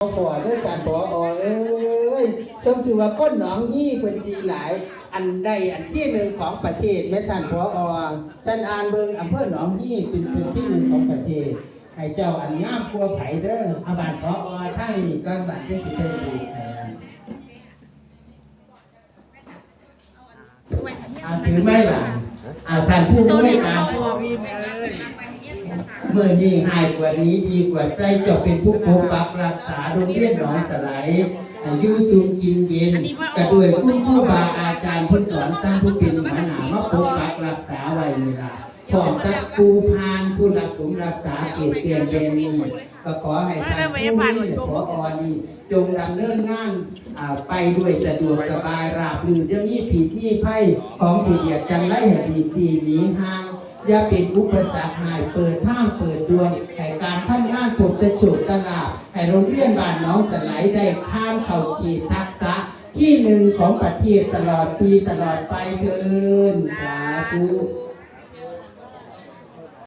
ขอด้วยการพอเอ้ยสมถือว่าก้นหนองยี่เป็นดีหลาย อันใดอันที่หนึ่งของประเทศแม่ท่านพอท่านอ่านเบิ่งอำเภอหนองยี่เป็นเป็นที่หนึ่งของประเทศให้เจ้าอันงามกลัวไผเด้ออาบานพอทางนี้ก็บานที่สิเป็นถูกแทนเอาถือไม้หลังเอาท่านผู้ด้วยการพ่อวิมเลย เมื่อนี้หายกว่านี้ดีกว่าใจจ้าเป็นผู้ปกปักรักษาโรงเรียนหนองสไลด์อายุสูงกินเย็นกระด้วยคุณครูบาอาจารย์ผู้สอนสร้างผู้เป็นหัวหนามาปกปักรักษาไว้นี่ล่ะพร้อมกับปูพานผู้รักสมรักษาเกียรติเกียรติเดนนี่ก็ขอให้ท่านผู้นี้ขออนี่จงดำเนินงานอ่าไปด้วยสะดวกสบายราบรื่นจะมีผิดมีไพ่ของสิเดียดจังไรให้ดีดีหนีห่าง อย่าเป็นอุปสรรคหายเปิดทางเปิดดวงให้การทำงานผมจะฉุกตลาดให้โรงเรียนบ้านน้องสไลด์ได้ข้ามเข่าขีดทักษะที่หนึ่งของประเทศตลอดปีตลอดไปเถินสาธุ